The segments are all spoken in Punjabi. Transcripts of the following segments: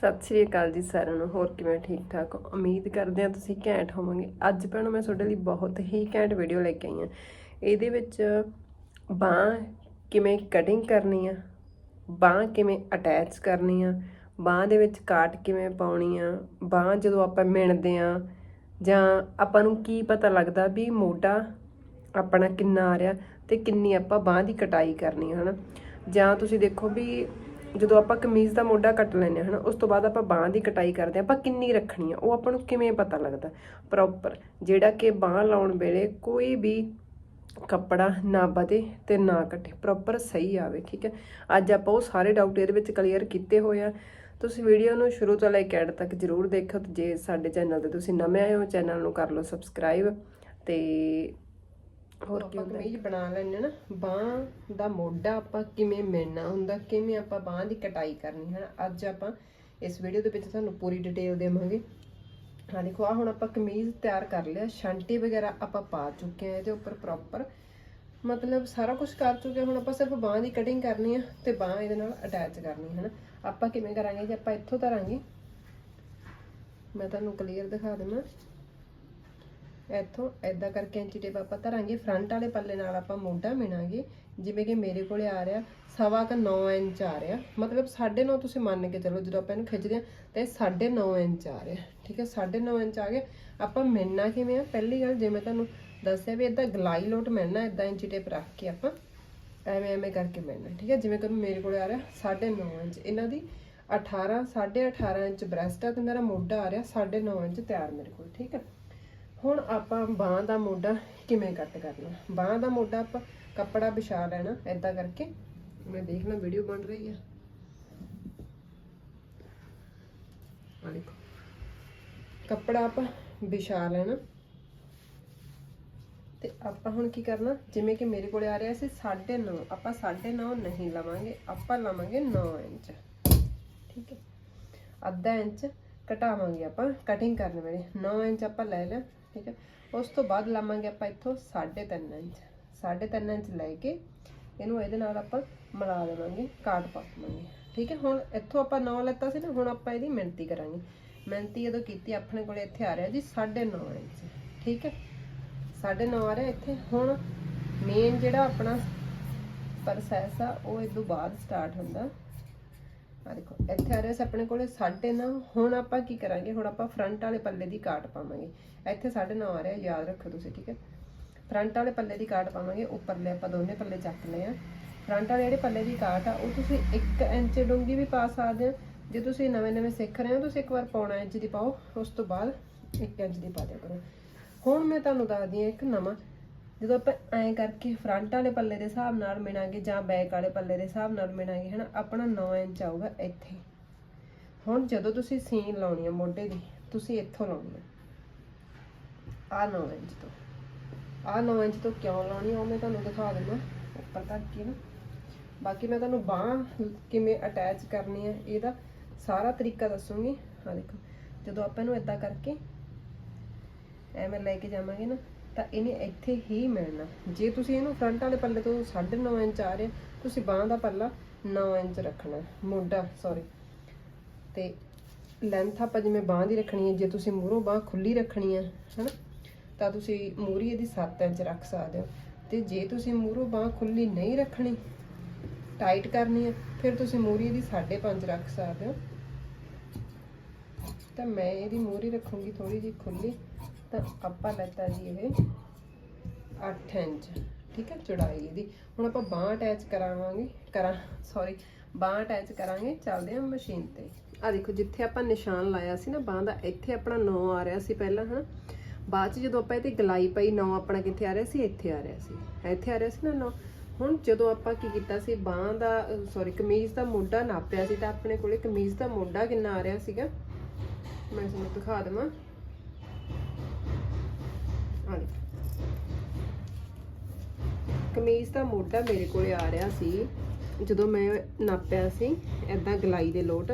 ਸਤਿ ਸ਼੍ਰੀ ਅਕਾਲ ਜੀ ਸਾਰਿਆਂ ਨੂੰ, ਹੋਰ ਕਿਵੇਂ ਠੀਕ ਠਾਕ? ਹੋ ਉਮੀਦ ਕਰਦੇ ਹਾਂ ਤੁਸੀਂ ਘੈਂਟ ਹੋਵੋਗੇ। ਅੱਜ ਭੈਣੋ, ਮੈਂ ਤੁਹਾਡੇ ਲਈ ਬਹੁਤ ਹੀ ਘੈਂਟ ਵੀਡੀਓ ਲੈ ਕੇ ਆਈ ਹਾਂ। ਇਹਦੇ ਵਿੱਚ ਬਾਹ ਕਿਵੇਂ ਕਟਿੰਗ ਕਰਨੀ ਆ, ਬਾਹ ਕਿਵੇਂ ਅਟੈਚ ਕਰਨੀ ਆ, ਬਾਹ ਦੇ ਵਿੱਚ ਕਾਟ ਕਿਵੇਂ ਪਾਉਣੀ ਆ, ਬਾਹ ਜਦੋਂ ਆਪਾਂ ਮਿਣਦੇ ਆ ਜਾਂ ਆਪਾਂ ਨੂੰ ਕੀ ਪਤਾ ਲੱਗਦਾ ਵੀ ਮੋਢਾ ਆਪਣਾ ਕਿੰਨਾ ਆ ਰਿਹਾ ਤੇ ਕਿੰਨੀ ਆਪਾਂ ਬਾਹ ਦੀ ਕਟਾਈ ਕਰਨੀ ਹੈ ਹਨਾ? ਜਾਂ ਤੁਸੀਂ ਦੇਖੋ ਵੀ ਜਦੋਂ ਆਪਾਂ ਕਮੀਜ਼ ਦਾ ਮੋਢਾ ਕੱਟ ਲੈਂਦੇ ਹਾਂ ਹਨਾ, ਉਸ ਤੋਂ ਬਾਅਦ ਆਪਾਂ ਬਾਹ ਦੀ ਕਟਾਈ ਕਰਦੇ ਹਾਂ, ਆਪਾਂ ਕਿੰਨੀ ਰੱਖਣੀ ਆ, ਉਹ ਆਪਾਂ ਨੂੰ ਕਿਵੇਂ ਪਤਾ ਲੱਗਦਾ? ਪ੍ਰੋਪਰ ਜਿਹੜਾ ਕਿ ਬਾਹ ਲਾਉਣ ਵੇਲੇ ਕੋਈ ਵੀ ਕੱਪੜਾ ਨਾ ਵਧੇ ਤੇ ਨਾ ਘਟੇ ਪ੍ਰੋਪਰ ਸਹੀ ਆਵੇ, ਠੀਕ ਹੈ? ਅੱਜ ਆਪਾਂ ਉਹ ਸਾਰੇ ਡਾਊਟ ਇਹਦੇ ਵਿੱਚ ਕਲੀਅਰ ਕੀਤੇ ਹੋਏ ਆ। ਤੁਸੀਂ ਵੀਡੀਓ ਨੂੰ ਸ਼ੁਰੂ ਤੋਂ ਲੈ ਕੇ ਐਂਡ ਤੱਕ ਜਰੂਰ ਦੇਖੋ ਤੇ ਜੇ ਸਾਡੇ ਚੈਨਲ ਤੇ ਤੁਸੀਂ ਨਵੇਂ ਆਏ ਹੋ ਚੈਨਲ ਨੂੰ ਕਰ ਲਓ ਸਬਸਕ੍ਰਾਈਬ ਤੇ ਹੋਰ ਕੀ ਹੁੰਦਾ? ਕਮੀਜ਼ ਬਣਾ ਲੈਣੇ ਨਾ ਬਾਹ ਦਾ ਮੋਢਾ ਆਪਾਂ ਕਿਵੇਂ ਮਿਣਨਾ ਹੁੰਦਾ ਕਿਵੇਂ ਆਪਾਂ ਬਾਹ ਦੀ ਕਟਾਈ ਕਰਨੀ ਹੈ ਅੱਜ ਆਪਾਂ ਇਸ ਵੀਡੀਓ ਦੇ ਵਿੱਚ ਤੁਹਾਨੂੰ ਪੂਰੀ ਡਿਟੇਲ ਦੇਵਾਂਗੇ। ਹਾਂ ਦੇਖੋ ਆ ਹੁਣ ਆਪਾਂ ਕਮੀਜ਼ ਤਿਆਰ ਕਰ ਲਿਆ ਸ਼ੰਟੀ ਵਗੈਰਾ ਆਪਾਂ ਪਾ ਚੁੱਕੇ ਆ ਇਹਦੇ ਉੱਪਰ ਪ੍ਰੋਪਰ ਮਤਲਬ ਸਾਰਾ ਕੁਝ ਕਰ ਚੁੱਕੇ। ਹੁਣ ਆਪਾਂ ਸਿਰਫ ਬਾਹ ਦੀ ਕਟਿੰਗ ਕਰਨੀ ਆ ਤੇ ਬਾਹ ਇਹਦੇ ਨਾਲ ਅਟੈਚ ਕਰਨੀ ਹੈ ਨਾ ਆਪਾਂ ਕਿਵੇਂ ਕਰਾਂਗੇ ਜੇ ਆਪਾਂ ਇੱਥੋਂ ਧਰਾਂਗੇ ਮੈਂ ਤੁਹਾਨੂੰ ਕਲੀਅਰ ਦਿਖਾ ਦਿੰਦਾ ਇੱਥੋਂ ਐਦਾਂ ਕਰਕੇ ਇੰਚੀ ਟੇਪ ਆਪਾਂ ਧਰਾਂਗੇ। ਫਰੰਟ ਵਾਲੇ ਪੱਲੇ ਨਾਲ ਆਪਾਂ ਮੋਢਾ ਮਿਣਾਂਗੇ। ਜਿਵੇਂ ਕਿ ਮੇਰੇ ਕੋਲੇ ਆ ਰਿਹਾ, ਸਵਾ ਕ 9 ਇੰਚ ਆ ਰਿਹਾ। ਮਤਲਬ 9.5 ਤੁਸੀਂ ਮੰਨ ਕੇ ਚੱਲੋ, ਜਦੋਂ ਆਪਾਂ ਇਹਨੂੰ ਖਿੱਚਦੇ ਆ ਤੇ 9.5 ਇੰਚ ਆ ਰਿਹਾ। ਠੀਕ ਹੈ 9.5 ਇੰਚ ਆ ਗਿਆ। ਆਪਾਂ ਮਿਣਨਾ ਕਿਵੇਂ ਆ? ਪਹਿਲੀ ਗੱਲ ਜਿਵੇਂ ਤੁਹਾਨੂੰ ਦੱਸਿਆ ਵੀ ਇਦਾਂ ਗਲਾਈ ਲੋਟ ਮਿਲਣਾ ਇਦਾਂ ਇੰਚੀ ਟੇਪ ਰੱਖ ਕੇ ਆਪਾਂ ਐਵੇਂ ਐਵੇਂ ਕਰਕੇ ਮਿਲਣਾ ਠੀਕ ਹੈ, ਜਿਵੇਂ ਕਿ ਮੇਰੇ ਕੋਲੇ ਆ ਰਿਹਾ 9.5 ਇੰਚ। ਇਹਨਾਂ ਦੀ 18 18.5 ਇੰਚ ਬ੍ਰੈਸਟ ਆ ਤੇ ਮੇਰਾ ਮੋਢਾ ਆ ਰਿਹਾ 9.5 ਇੰਚ ਤਿਆਰ ਮੇਰੇ ਕੋਲ। ਠੀਕ ਹੈ। ਹੁਣ ਆਪਾਂ ਬਾਹ ਦਾ ਮੋਢਾ ਕਿਵੇਂ ਕੱਟ ਕਰਨਾ? ਬਾਹ ਦਾ ਮੋਢਾ ਆਪਾਂ ਕੱਪੜਾ ਵਿਛਾ ਲੈਣਾ ਐਦਾਂ ਕਰਕੇ। ਮੈਂ ਦੇਖ ਦੇਖਣਾ ਵੀਡੀਓ ਬਣ ਰਹੀ ਆ। ਆ ਦੇਖੋ। ਕੱਪੜਾ ਆਪਾਂ ਵਿਛਾ ਲੈਣਾ। ਤੇ ਆਪਾਂ ਹੁਣ ਕੀ ਕਰਨਾ? ਜਿਵੇਂ ਕਿ ਮੇਰੇ ਕੋਲੇ ਆ ਰਿਹਾ ਸੀ 9.5 ਆਪਾਂ 9.5 ਨਹੀਂ ਲਵਾਂਗੇ, ਆਪਾਂ ਲਵਾਂਗੇ 9 ਇੰਚ। ਠੀਕ ਹੈ। ਅੱਧਾ ਇੰਚ ਘਟਾਵਾਂਗੇ ਆਪਾਂ ਕਟਿੰਗ ਕਰਨ ਵੇਲੇ। 9 ਇੰਚ ਆਪਾਂ ਲੈ ਲਿਆ। ਠੀਕ ਹੈ? ਉਸ ਤੋਂ ਬਾਅਦ ਲਾਵਾਂਗੇ ਆਪਾਂ ਇੱਥੋਂ 3.5 ਇੰਚ। 3.5 ਇੰਚ ਲੈ ਕੇ ਇਹਨੂੰ ਇਹਦੇ ਨਾਲ ਆਪਾਂ ਮਿਲਾ ਦੇਵਾਂਗੇ, ਕਾਟ ਪਾ ਦੇਵਾਂਗੇ। ਠੀਕ ਹੈ? ਹੁਣ ਇੱਥੋਂ ਆਪਾਂ 9 ਲੈਤਾ ਸੀ ਨਾ, ਹੁਣ ਆਪਾਂ ਇਹਦੀ ਮਿਹਨਤੀ ਕਰਾਂਗੇ। ਮਿਹਨਤੀ ਜਦੋਂ ਕੀਤੀ, ਆਪਣੇ ਕੋਲੇ ਇੱਥੇ ਆ ਰਿਹਾ ਜੀ 9.5 ਇੰਚ। ਠੀਕ ਹੈ? 9.5 ਆ ਰਿਹਾ ਇੱਥੇ। ਹੁਣ ਮੇਨ ਜਿਹੜਾ ਆਪਣਾ ਪ੍ਰੋਸੈਸ ਆ, ਉਹ ਇਹ ਤੋਂ ਬਾਅਦ ਸਟਾਰਟ ਹੁੰਦਾ। ਆ ਦੇਖੋ, ਇੱਥੇ ਆ ਰਿਹਾ ਸੀ ਆਪਣੇ ਕੋਲੇ 9.5 ਹੁਣ ਆਪਾਂ ਕੀ ਕਰਾਂਗੇ? ਹੁਣ ਆਪਾਂ ਫਰੰਟ ਵਾਲੇ ਪੱਲੇ ਦੀ ਕਾਟ ਪਾਵਾਂਗੇ। ਇੱਥੇ 9.5 ਆ ਰਿਹਾ, ਯਾਦ ਰੱਖੋ ਤੁਸੀਂ, ਠੀਕ ਹੈ? ਫਰੰਟ ਵਾਲੇ ਪੱਲੇ ਦੀ ਕਾਟ ਪਾਵਾਂਗੇ, ਉੱਪਰਲੇ ਆਪਾਂ ਦੋਨੇ ਪੱਲੇ ਚੱਕ ਲਏ ਆ। ਫਰੰਟ ਵਾਲੇ ਜਿਹੜੇ ਪੱਲੇ ਦੀ ਕਾਟ ਆ, ਉਹ ਤੁਸੀਂ 1 ਇੰਚ ਡੂੰਗੀ ਵੀ ਪਾ ਸਕਦੇ ਆ ਜੇ ਤੁਸੀਂ ਨਵੇਂ ਨਵੇਂ ਸਿੱਖ ਰਹੇ ਹੋ, ਤੁਸੀਂ ਇੱਕ ਵਾਰ ਪੌਣਾ ਇੰਚ ਦੀ ਪਾਓ, ਉਸ ਤੋਂ ਬਾਅਦ 1 ਇੰਚ ਦੀ ਪਾ ਦਿਆ ਕਰੋ। ਹੁਣ ਮੈਂ ਤੁਹਾਨੂੰ ਦੱਸਦੀ ਆ ਇੱਕ ਨਵਾਂ ਜਦੋਂ ਆਪਾਂ ਐਂ ਕਰਕੇ ਫਰੰਟ ਵਾਲੇ ਪੱਲੇ ਦੇ ਹਿਸਾਬ ਨਾਲ ਮਿਣਾਂਗੇ ਜਾਂ ਬੈਕ ਵਾਲੇ ਪੱਲੇ ਦੇ ਹਿਸਾਬ ਨਾਲ ਮਿਣਾਂਗੇ, ਹਨਾ? ਆਪਣਾ 9 ਇੰਚ ਆਊਗਾ ਇੱਥੇ। ਹੁਣ ਜਦੋਂ ਤੁਸੀਂ ਸੀਨ ਲਾਉਣੀ ਆ ਮੋਢੇ ਦੀ, ਤੁਸੀਂ ਇੱਥੋਂ ਲਾਉਣੀ ਆ। ਆ 9 ਇੰਚ ਤੋਂ। ਆ 9 ਇੰਚ ਤੋਂ ਕਿਉਂ ਲਾਉਣੀ ਆ, ਉਹ ਮੈਂ ਤੁਹਾਨੂੰ ਦਿਖਾ ਦਿੰਦਾ ਉੱਪਰ ਤੱਕ ਕੀ ਨਾ ਬਾਕੀ ਮੈਂ ਤੁਹਾਨੂੰ ਬਾਹ ਕਿਵੇਂ ਅਟੈਚ ਕਰਨੀ ਹੈ ਇਹਦਾ ਸਾਰਾ ਤਰੀਕਾ ਦੱਸੂਗੀ। ਆ ਦੇਖੋ, ਜਦੋਂ ਆਪਾਂ ਇਹਨੂੰ ਇਦਾਂ ਕਰਕੇ ਐਵੇਂ ਲੈ ਕੇ ਜਾਵਾਂਗੇ ਨਾ ਤਾਂ ਇਹਨੇ ਇੱਥੇ ਹੀ ਮਿਲਣਾ। ਜੇ ਤੁਸੀਂ ਇਹਨੂੰ ਫਰੰਟ ਵਾਲੇ ਪੱਲੇ ਤੋਂ 9.5 ਇੰਚ ਆ ਰਿਹਾ ਤੁਸੀਂ ਬਾਹ ਦਾ ਪੱਲਾ 9 ਇੰਚ ਰੱਖਣਾ ਮੋਢਾ ਸੌਰੀ ਤੇ ਲੈਂਥ ਆਪਾਂ ਜਿਵੇਂ ਬਾਹ ਦੀ ਰੱਖਣੀ ਹੈ, ਜੇ ਤੁਸੀਂ ਮੂਹਰੋਂ ਬਾਹ ਖੁੱਲੀ ਰੱਖਣੀ ਹੈ, ਹਨਾ, ਤਾਂ ਤੁਸੀਂ ਮੂਰੀ ਇਹਦੀ 7 ਇੰਚ ਰੱਖ ਸਕਦੇ ਹੋ। ਤੇ ਜੇ ਤੁਸੀਂ ਮੂਹਰੋਂ ਬਾਹ ਖੁੱਲੀ ਨਹੀਂ ਰੱਖਣੀ ਟਾਈਟ ਕਰਨੀ ਹੈ, ਫਿਰ ਤੁਸੀਂ ਮੂਰੀ ਇਹਦੀ 5.5 ਰੱਖ ਸਕਦੇ ਹੋ। ਤਾਂ ਮੈਂ ਇਹਦੀ ਮੂਰੀ ਰੱਖੂੰਗੀ ਥੋੜੀ ਜਿਹੀ ਖੁੱਲੀ। ਤਾਂ ਆਪਾਂ ਲੈਤਾ ਜੀ ਇਹ 8 ਇੰਚ, ਠੀਕ ਹੈ, ਚੌੜਾਈ ਇਹਦੀ। ਹੁਣ ਆਪਾਂ ਬਾਹ ਅਟੈਚ ਕਰਾਵਾਂਗੇ, ਕਰਾਂ ਸੌਰੀ ਬਾਹ ਅਟੈਚ ਕਰਾਂਗੇ, ਚੱਲਦੇ ਹਾਂ ਮਸ਼ੀਨ ਤੇ। ਆ ਦੇਖੋ, ਜਿੱਥੇ ਆਪਾਂ ਨਿਸ਼ਾਨ ਲਾਇਆ ਸੀ ਨਾ, ਬਾਹ ਦਾ, ਇੱਥੇ ਆਪਣਾ 9 ਆ ਰਿਹਾ ਸੀ ਪਹਿਲਾਂ, ਹਨਾ? ਬਾਅਦ ਚ ਜਦੋਂ ਆਪਾਂ ਇਹਦੀ ਗਲਾਈ ਪਈ 9 ਆਪਣਾ ਕਿੱਥੇ ਆ ਰਿਹਾ ਸੀ? ਇੱਥੇ ਆ ਰਿਹਾ ਸੀ। ਇੱਥੇ ਆ ਰਿਹਾ ਸੀ ਨਾ 9 ਹੁਣ ਜਦੋਂ ਆਪਾਂ ਕੀ ਕੀਤਾ ਸੀ, ਬਾਹ ਦਾ ਸੌਰੀ ਕਮੀਜ਼ ਦਾ ਮੋਢਾ ਨਾਪਿਆ ਸੀ ਤਾਂ ਆਪਣੇ ਕੋਲੇ ਕਮੀਜ਼ ਦਾ ਮੋਢਾ ਕਿੰਨਾ ਆ ਰਿਹਾ ਸੀਗਾ? ਮੈਂ ਤੁਹਾਨੂੰ ਦਿਖਾ ਦੇਵਾਂ। ਦੇਖੋ ਕਮੀਜ਼ ਦਾ ਮੋਢਾ ਮੇਰੇ ਕੋਲੇ ਆ ਰਿਹਾ ਸੀ। ਜਦੋਂ ਮੈਂ ਨਾਪਿਆ ਸੀ ਐਦਾਂ ਗਲਾਈ ਦੇ ਲੋਟ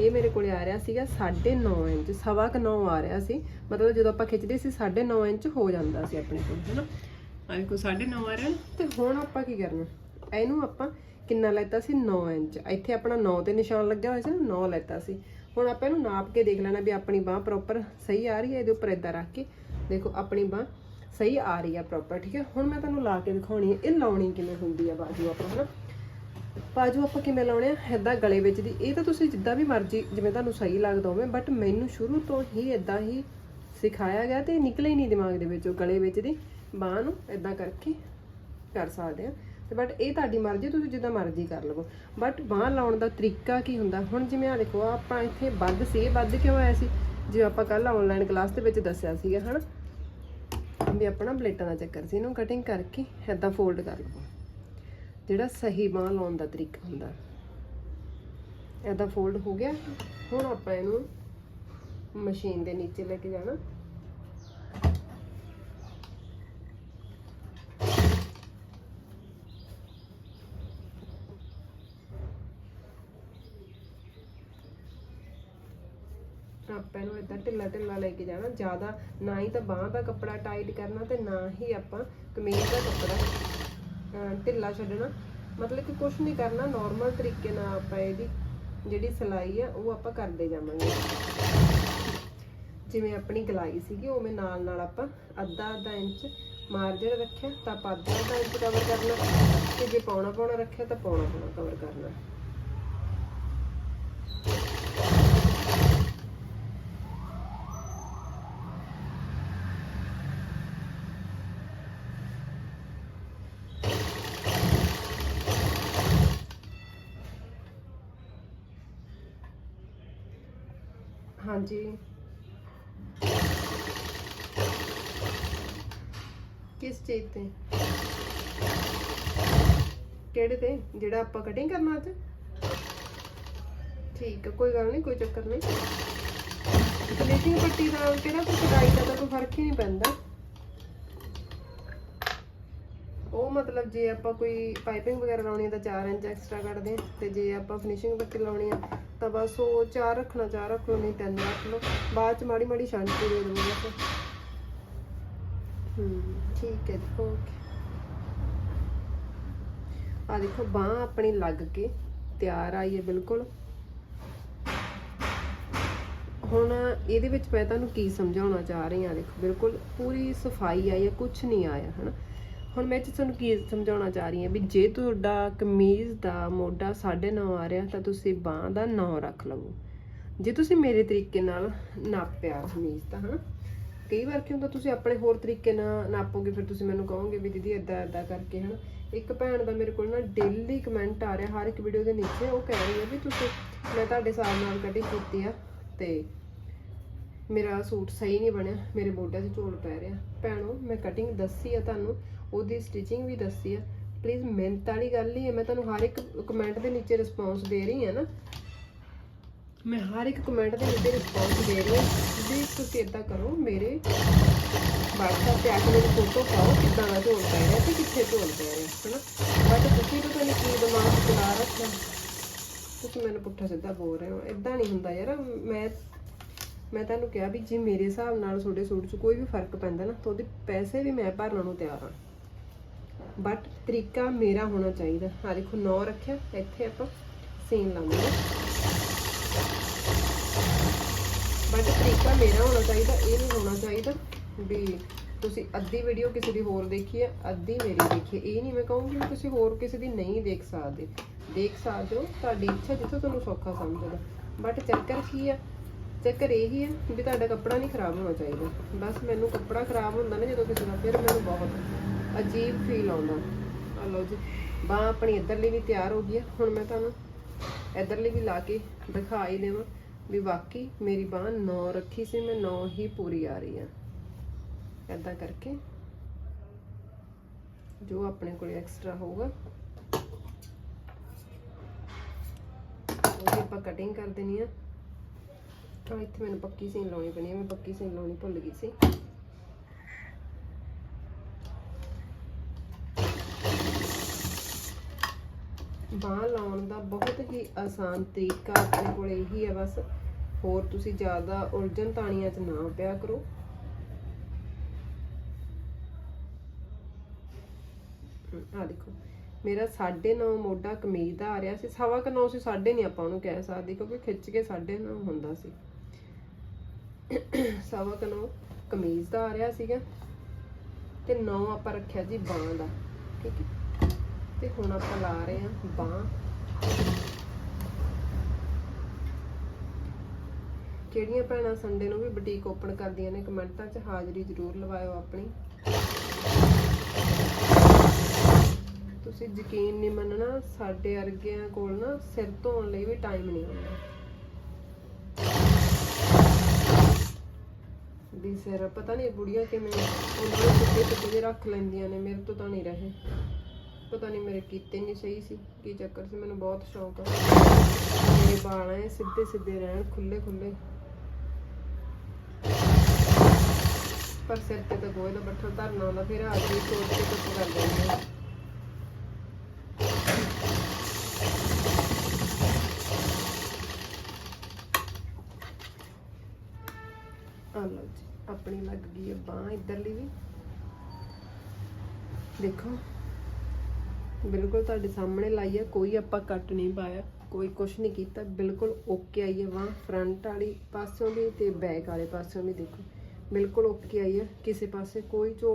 ਇਹ ਮੇਰੇ ਕੋਲੇ ਆ ਰਿਹਾ ਸੀਗਾ 9.5 ਇੰਚ ਸਵਾ ਕ 9 ਆ ਰਿਹਾ ਸੀ। ਮਤਲਬ ਜਦੋਂ ਆਪਾਂ ਖਿੱਚਦੇ ਸੀ 9.5 ਇੰਚ ਹੋ ਜਾਂਦਾ ਸੀ ਆਪਣੇ ਕੋਲ ਹੈਨਾ? ਆ ਦੇਖੋ 9.5 ਆ ਰਿਹਾ? ਤੇ ਹੁਣ ਆਪਾਂ ਕੀ ਕਰਨਾ? ਇਹਨੂੰ ਆਪਾਂ ਕਿੰਨਾ ਲੈਤਾ ਸੀ? 9 ਇੰਚ। ਇੱਥੇ ਆਪਣਾ 9 ਤੇ ਨਿਸ਼ਾਨ ਲੱਗਿਆ ਹੋਇਆ ਸੀ ਨਾ 9 ਲੈਤਾ ਸੀ। ਹੁਣ ਆਪਾਂ ਇਹਨੂੰ ਨਾਪ ਕੇ ਦੇਖ ਲੈਣਾ ਵੀ ਆਪਣੀ ਬਾਹ ਪ੍ਰੋਪਰ ਸਹੀ ਆ ਰਹੀ ਹੈ ਇਹਦੇ ਉੱਪਰ ਇਦਾਂ ਰੱਖ ਕੇ ਦੇਖੋ, ਆਪਣੀ ਬਾਹ ਸਹੀ ਆ ਰਹੀ ਆ ਪ੍ਰੋਪਰ ਠੀਕ ਹੈ? ਹੁਣ ਮੈਂ ਤੁਹਾਨੂੰ ਲਾ ਕੇ ਦਿਖਾਉਣੀ ਹੈ, ਇਹ ਲਾਉਣੀ ਕਿਵੇਂ ਹੁੰਦੀ ਆ ਬਾਜੂ ਆਪਾਂ, ਹਨਾ? ਬਾਜੂ ਆਪਾਂ ਕਿਵੇਂ ਲਾਉਣੇ ਆ? ਇਦਾਂ ਗਲੇ ਵਿੱਚ ਦੀ, ਇਹ ਤਾਂ ਤੁਸੀਂ ਜਿੱਦਾਂ ਵੀ ਮਰਜ਼ੀ, ਜਿਵੇਂ ਤੁਹਾਨੂੰ ਸਹੀ ਲੱਗਦਾ ਹੋਵੇ ਬਟ ਮੈਨੂੰ ਸ਼ੁਰੂ ਤੋਂ ਹੀ ਇਦਾਂ ਹੀ ਸਿਖਾਇਆ ਗਿਆ ਤੇ ਨਿਕਲੇ ਹੀ ਨਹੀਂ ਦਿਮਾਗ ਦੇ ਵਿੱਚੋਂ ਗਲੇ ਵਿੱਚ ਦੀ ਬਾਹ ਨੂੰ ਇਦਾਂ ਕਰਕੇ ਕਰ ਸਕਦੇ ਆ। ਤੇ ਬਟ ਇਹ ਤੁਹਾਡੀ ਮਰਜ਼ੀ, ਤੁਸੀਂ ਜਿੱਦਾਂ ਮਰਜ਼ੀ ਕਰ ਲਵੋ। ਬਟ ਬਾਹ ਲਾਉਣ ਦਾ ਤਰੀਕਾ ਕੀ ਹੁੰਦਾ? ਹੁਣ ਜਿਵੇਂ ਆ ਦੇਖੋ, ਆਪਾਂ ਇੱਥੇ ਵੱਧ ਸੀ, ਇਹ ਵੱਧ ਕਿਉਂ ਆਇਆ ਸੀ? ਜਿਵੇਂ ਆਪਾਂ ਕੱਲ ਆਨਲਾਈਨ ਕਲਾਸ ਦੇ ਵਿੱਚ ਦੱਸਿਆ ਸੀਗਾ, ਹਨਾ? ਵੀ ਆਪਣਾ ਪਲੇਟਾਂ ਦਾ ਚੱਕਰ ਸੀ, ਇਹਨੂੰ ਕਟਿੰਗ ਕਰਕੇ ਇਦਾਂ ਫੋਲਡ ਕਰ ਲਵੋ ਜਿਹੜਾ ਸਹੀ ਬਾਹ ਲਾਉਣ ਦਾ ਤਰੀਕਾ ਹੁੰਦਾ। ਇਦਾਂ ਫੋਲਡ ਹੋ ਗਿਆ, ਹੁਣ ਆਪਾਂ ਇਹਨੂੰ ਮਸ਼ੀਨ ਦੇ ਨੀਚੇ ਲੈ ਕੇ ਜਾਣਾ ਆਪਾਂ ਇਹਨੂੰ ਇਦਾਂ ਢਿੱਲਾ ਢਿੱਲਾ ਲੈ ਕੇ ਜਾਣਾ, ਜ਼ਿਆਦਾ ਨਾ ਹੀ ਤਾਂ ਬਾਹ ਦਾ ਕੱਪੜਾ ਟਾਈਟ ਕਰਨਾ ਤੇ ਨਾ ਹੀ ਆਪਾਂ ਕਮੀਜ਼ ਦਾ ਕੱਪੜਾ ਢਿੱਲਾ ਛੱਡਣਾ। ਮਤਲਬ ਕਿ ਕੁਝ ਨਹੀਂ ਕਰਨਾ ਨਾਰਮਲ ਤਰੀਕੇ ਨਾਲ ਆਪਾਂ ਇਹਦੀ ਜਿਹੜੀ ਸਿਲਾਈ ਆ, ਉਹ ਆਪਾਂ ਕਰਦੇ ਜਾਵਾਂਗੇ। ਜਿਵੇਂ ਆਪਣੀ ਗਲਾਈ ਸੀਗੀ ਉਵੇਂ ਨਾਲ ਨਾਲ ਆਪਾਂ ਅੱਧਾ ਅੱਧਾ ਇੰਚ ਮਾਰਜਨ ਰੱਖਿਆ, ਤਾਂ ਆਪਾਂ ਅੱਧਾ ਅੱਧਾ ਇੰਚ ਕਵਰ ਕਰਨਾ। ਤੇ ਜੇ ਪੌਣਾ ਪੌਣਾ ਰੱਖਿਆ, ਤਾਂ ਪਾਉਣਾ ਪੌਣਾ ਕਵਰ ਕਰਨਾ। ਹਾਂਜੀ। ਕਿਸ ਚੀਜ਼ ਤੇ? ਕਿਹੜੇ ਤੇ? ਜਿਹੜਾ ਆਪਾਂ ਕਟਿੰਗ ਕਰਨਾ ਅੱਜ? ਠੀਕ ਹੈ ਕੋਈ ਗੱਲ ਨਹੀਂ, ਕੋਈ ਚੱਕਰ ਨਹੀਂ। ਫਿਨਿਸ਼ਿੰਗ ਪੱਟੀ ਦਾ ਕਿਹੜਾ ਕੋਈ ਕਢਾਈ ਦਾ ਤਾਂ ਕੋਈ ਫ਼ਰਕ ਹੀ ਨਹੀਂ ਪੈਂਦਾ। ਉਹ ਮਤਲਬ ਜੇ ਆਪਾਂ ਕੋਈ ਪਾਈਪਿੰਗ ਵਗੈਰਾ ਲਾਉਣੀ ਹੈ ਤਾਂ 4 ਇੰਚ ਐਕਸਟਰਾ ਕੱਢਦੇ ਹਾਂ ਤੇ ਜੇ ਆਪਾਂ ਫਿਨਿਸ਼ਿੰਗ ਪੱਟੀ ਲਾਉਣੀ ਆ ਤਾਂ ਬਸ ਉਹ 4 ਰੱਖਣਾ 4 ਰੱਖ ਲਓ, ਨਹੀਂ 3 ਰੱਖ ਲਓ। ਬਾਅਦ ਚ ਮਾੜੀ ਮਾੜੀ ਸ਼ਾਂਤੀ ਦੇ ਦੂੰਗਾ ਫਿਰ ਹੂੰ, ਠੀਕ ਹੈ ਜੀ ਓਕੇ ਆ ਦੇਖੋ, ਬਾਹ ਆਪਣੀ ਲੱਗ ਕੇ ਤਿਆਰ ਆਈ ਹੈ ਬਿਲਕੁਲ। ਹੁਣ ਇਹਦੇ ਵਿੱਚ ਮੈਂ ਤੁਹਾਨੂੰ ਕੀ ਸਮਝਾਉਣਾ ਚਾਹ ਰਹੀ ਹਾਂ, ਦੇਖੋ, ਬਿਲਕੁਲ ਪੂਰੀ ਸਫ਼ਾਈ ਆਈ ਹੈ ਕੁਝ ਨਹੀਂ ਆਇਆ, ਹਨਾ? ਹੁਣ ਮੈਂ ਇਹ ਤੁਹਾਨੂੰ ਕੀ ਸਮਝਾਉਣਾ ਚਾਹ ਰਹੀ ਹਾਂ ਵੀ ਜੇ ਤੁਹਾਡਾ ਕਮੀਜ਼ ਦਾ ਮੋਢਾ 9.5 ਆ ਰਿਹਾ ਤਾਂ ਤੁਸੀਂ ਬਾਹ ਦਾ 9 ਰੱਖ ਲਵੋ। ਜੇ ਤੁਸੀਂ ਮੇਰੇ ਤਰੀਕੇ ਨਾਲ ਨਾਪਿਆ ਕਮੀਜ਼ ਦਾ ਹਨਾ? ਕਈ ਵਾਰ ਕੀ ਹੁੰਦਾ, ਤੁਸੀਂ ਆਪਣੇ ਹੋਰ ਤਰੀਕੇ ਨਾਲ ਨਾਪੋਗੇ, ਫਿਰ ਤੁਸੀਂ ਮੈਨੂੰ ਕਹੋਗੇ ਵੀ ਦੀਦੀ ਇਦਾਂ ਇਦਾਂ ਕਰਕੇ, ਹਨਾ? ਇੱਕ ਭੈਣ ਦਾ ਮੇਰੇ ਕੋਲ ਨਾ ਡੇਲੀ ਕਮੈਂਟ ਆ ਰਿਹਾ, ਹਰ ਇੱਕ ਵੀਡੀਓ ਦੇ ਨੀਚੇ, ਉਹ ਕਹਿ ਰਹੀ ਹੈ ਵੀ ਤੁਸੀਂ, ਮੈਂ ਤੁਹਾਡੇ ਹਿਸਾਬ ਨਾਲ ਕਟਿੰਗ ਕੀਤੀ ਆ ਤੇ ਮੇਰਾ ਸੂਟ ਸਹੀ ਨਹੀਂ ਬਣਿਆ, ਮੇਰੇ ਮੋਢਿਆਂ 'ਚ ਝੋਲ ਪੈ ਰਿਹਾ। ਭੈਣੋ, ਮੈਂ ਕਟਿੰਗ ਦੱਸੀ ਆ ਤੁਹਾਨੂੰ ਉਹਦੀ ਸਟਿਚਿੰਗ ਵੀ ਦੱਸੀ ਆ। ਪਲੀਜ਼ ਮਿਹਨਤ ਵਾਲੀ ਗੱਲ ਨਹੀਂ ਹੈ। ਮੈਂ ਤੁਹਾਨੂੰ ਹਰ ਇੱਕ ਕਮੈਂਟ ਦੇ ਨੀਚੇ ਰਿਸਪੌਂਸ ਦੇ ਰਹੀ ਹਾਂ ਨਾ। ਮੈਂ ਹਰ ਇੱਕ ਕਮੈਂਟ ਦੇ ਨੀਚੇ ਰਿਸਪੌਂਸ ਦੇ ਰਹੀ ਹਾਂ ਵੀ ਤੁਸੀਂ ਇਦਾਂ ਕਰੋ, ਮੇਰੇ WhatsApp ਤੇ ਆ ਕੇ ਮੇਰੀ ਫੋਟੋ ਪਾਓ। ਕਿੱਦਾਂ ਦਾ ਝੋਲ ਪੈ ਰਿਹਾ ਤੇ ਕਿੱਥੇ ਝੋਲ ਪੈ ਰਿਹਾ, ਹਨਾ? ਬਟ ਤੁਸੀਂ ਤਾਂ ਤੁਹਾਨੂੰ ਕੀ ਦਿਮਾਗ ਚਲਾ ਰੱਖਿਆ ਤੁਸੀਂ ਮੈਨੂੰ ਪੁੱਠਾ ਸਿੱਧਾ ਬੋਲ ਰਹੇ ਹੋ। ਇਦਾਂ ਨਹੀਂ ਹੁੰਦਾ ਯਾਰ। ਮੈਂ ਮੈਂ ਤੁਹਾਨੂੰ ਕਿਹਾ ਵੀ ਜੇ ਮੇਰੇ ਹਿਸਾਬ ਨਾਲ ਤੁਹਾਡੇ ਸੂਟ 'ਚ ਕੋਈ ਵੀ ਫ਼ਰਕ ਪੈਂਦਾ ਨਾ, ਤਾਂ ਉਹਦੇ ਪੈਸੇ ਵੀ ਮੈਂ ਭਰਨ ਨੂੰ ਤਿਆਰ ਹਾਂ। ਬਟ ਤਰੀਕਾ ਮੇਰਾ ਹੋਣਾ ਚਾਹੀਦਾ। ਆ ਦੇਖੋ 9 ਰੱਖਿਆ, ਇੱਥੇ ਆਪਾਂ ਸੀਨ ਲਾਵਾਂਗੇ ਬਟ ਤਰੀਕਾ ਮੇਰਾ ਹੋਣਾ ਚਾਹੀਦਾ, ਇਹ ਨਹੀਂ ਹੋਣਾ ਚਾਹੀਦਾ ਵੀ ਤੁਸੀਂ ਅੱਧੀ ਵੀਡੀਓ ਕਿਸੇ ਦੀ ਹੋਰ ਦੇਖੀ ਹੈ ਅੱਧੀ ਮੇਰੀ ਦੇਖੀ ਇਹ ਨਹੀਂ ਮੈਂ ਕਹੂੰਗੀ ਵੀ ਤੁਸੀਂ ਹੋਰ ਕਿਸੇ ਦੀ ਨਹੀਂ ਦੇਖ ਸਕਦੇ। ਦੇਖ ਸਕਦੇ ਹੋ, ਤੁਹਾਡੀ ਇੱਛਾ ਜਿੱਥੋਂ ਤੁਹਾਨੂੰ ਸੌਖਾ ਸਮਝਦਾ। ਬਟ ਚੱਕਰ ਕੀ ਆ? ਚੱਕਰ ਇਹੀ ਹੈ ਵੀ ਤੁਹਾਡਾ ਕੱਪੜਾ ਨਹੀਂ ਖਰਾਬ ਹੋਣਾ ਚਾਹੀਦਾ। ਬਸ ਮੈਨੂੰ ਕੱਪੜਾ ਖਰਾਬ ਹੁੰਦਾ ਨਾ ਜਦੋਂ ਕਿਸੇ ਦਾ, ਫਿਰ ਮੈਨੂੰ ਬਹੁਤ ਅਜੀਬ ਫੀਲ ਆਉਂਦਾ। ਆ ਲਓ ਜੀ। ਬਾਹ ਆਪਣੀ ਇੱਧਰਲੀ ਵੀ ਤਿਆਰ ਹੋ ਗਈ ਹੈ ਹੁਣ ਮੈਂ ਤੁਹਾਨੂੰ ਇੱਧਰਲੀ ਵੀ ਲਾ ਕੇ ਦਿਖਾ ਹੀ ਦੇਵਾਂ ਵੀ ਵਾਕਈ ਮੇਰੀ ਬਾਹ 9 ਰੱਖੀ ਸੀ ਮੈਂ 9 ਹੀ ਪੂਰੀ ਆ ਰਹੀ ਆ। ਐਦਾਂ ਕਰਕੇ ਜੋ ਆਪਣੇ ਕੋਲ ਐਕਸਟਰਾ ਹੋਊਗਾ ਉਹਦੀ ਆਪਾਂ ਕਟਿੰਗ ਕਰ ਦੇਣੀ ਆ। ਤਾਂ ਇੱਥੇ ਮੈਨੂੰ ਪੱਕੀ ਸੀਨ ਲਾਉਣੀ ਪੈਣੀ ਮੈਂ ਪੱਕੀ ਸੀਨ ਲਾਉਣੀ ਭੁੱਲ ਗਈ ਸੀ। ਬਾਂਹ ਲਾਉਣ ਦਾ ਬਹੁਤ ਹੀ ਆਸਾਨ ਤਰੀਕਾ ਆਪਣੇ ਕੋਲ ਇਹੀ ਹੈ ਬਸ। ਹੋਰ ਤੁਸੀਂ ਜ਼ਿਆਦਾ ਉਲਝਣ ਤਾਣੀਆਂ 'ਚ ਨਾ ਪਿਆ ਕਰੋ। ਆ ਦੇਖੋ। ਮੇਰਾ 9.5 ਮੋਢਾ ਕਮੀਜ਼ ਦਾ ਆ ਰਿਹਾ ਸੀ। ਸਵਾ ਕੁ ਨੌ ਸੀ, ਸਾਢੇ ਨਹੀਂ ਆਪਾਂ ਉਹਨੂੰ ਕਹਿ ਸਕਦੇ ਕਿਉਂਕਿ ਖਿੱਚ ਕੇ 9.5 ਹੁੰਦਾ ਸੀ। ਸਵਾ ਕੁ ਨੌ ਕਮੀਜ਼ ਦਾ ਆ ਰਿਹਾ ਸੀਗਾ। ਤੇ 9 ਆਪਾਂ ਰੱਖਿਆ ਜੀ ਬਾਹ ਦਾ। ਠੀਕ ਹੈ। ਤੇ ਹੁਣ ਆਪਾਂ ਲਾ ਰਹੇ ਹਾਂ ਬਾਹ। ਕਿਹੜੀਆਂ ਭੈਣਾਂ ਸੰਡੇ ਨੂੰ ਵੀ ਬੁਟੀਕ ਓਪਨ ਕਰਦੀਆਂ ਨੇ, ਕਮੈਂਟਾਂ 'ਚ ਹਾਜ਼ਰੀ ਜ਼ਰੂਰ ਲਵਾਇਓ ਆਪਣੀ। ਤੁਸੀਂ ਯਕੀਨ ਨਹੀਂ ਮੰਨਣਾ, ਸਾਡੇ ਵਰਗਿਆਂ ਕੋਲ ਨਾ ਸਿਰ ਧੋਣ ਲਈ ਵੀ ਟਾਈਮ ਨਹੀਂ ਹੁੰਦਾ। ਵੀ ਸਿਰ, ਪਤਾ ਨਹੀਂ ਬੁੜੀਆਂ ਕਿਵੇਂ, ਉਹਨਾਂ ਨੂੰ ਸਿੱਧੇ ਸਿੱਧੇ ਰੱਖ ਲੈਂਦੀਆਂ ਨੇ, ਮੇਰੇ ਤੋਂ ਤਾਂ ਨਹੀਂ ਰਹੇ। ਪਤਾ ਨਹੀਂ ਮੇਰੇ ਕੀਤੇ ਨਹੀਂ ਸਹੀ ਸੀ, ਕੀ ਚੱਕਰ ਸੀ, ਮੈਨੂੰ ਬਹੁਤ ਸ਼ੌਂਕ ਆ। ਮੇਰੇ ਵਾਲ ਐ ਸਿੱਧੇ ਸਿੱਧੇ ਰਹਿਣ ਖੁੱਲੇ ਖੁੱਲੇ ਪਰ ਸਿਰ ਤੇ ਤਾਂ ਗੋਹੇ ਦਾ ਬੱਠਲ ਧਰਨਾ ਹੁੰਦਾ, ਫਿਰ ਆ ਕੇ ਸੋਚ ਕੇ ਚੁੱਪ ਕਰ ਜਾਂਦੇ ਆ। ਆ ਲਓ ਜੀ, ਆਪਣੀ ਲੱਗ ਗਈ ਹੈ ਬਾਹ ਇਧਰਲੀ ਵੀ। ਦੇਖੋ। ਬਿਲਕੁਲ ਤੁਹਾਡੇ ਸਾਹਮਣੇ ਲਾਈ ਹੈ ਕੋਈ ਆਪਾਂ ਕੱਟ ਨਹੀਂ ਪਾਇਆ, ਕੋਈ ਕੁਛ ਨਹੀਂ ਕੀਤਾ, ਬਿਲਕੁਲ ਓਕੇ ਆਈ ਹੈ ਬਾਹ ਫਰੰਟ ਵਾਲੀ ਪਾਸਿਓਂ ਵੀ ਤੇ ਬੈਕ ਵਾਲੇ ਪਾਸਿਓਂ ਵੀ ਦੇਖੋ, ਬਿਲਕੁਲ ਓਕੇ ਆਈ ਹੈ ਕਿਸੇ ਪਾਸੇ ਕੋਈ ਝੋਲ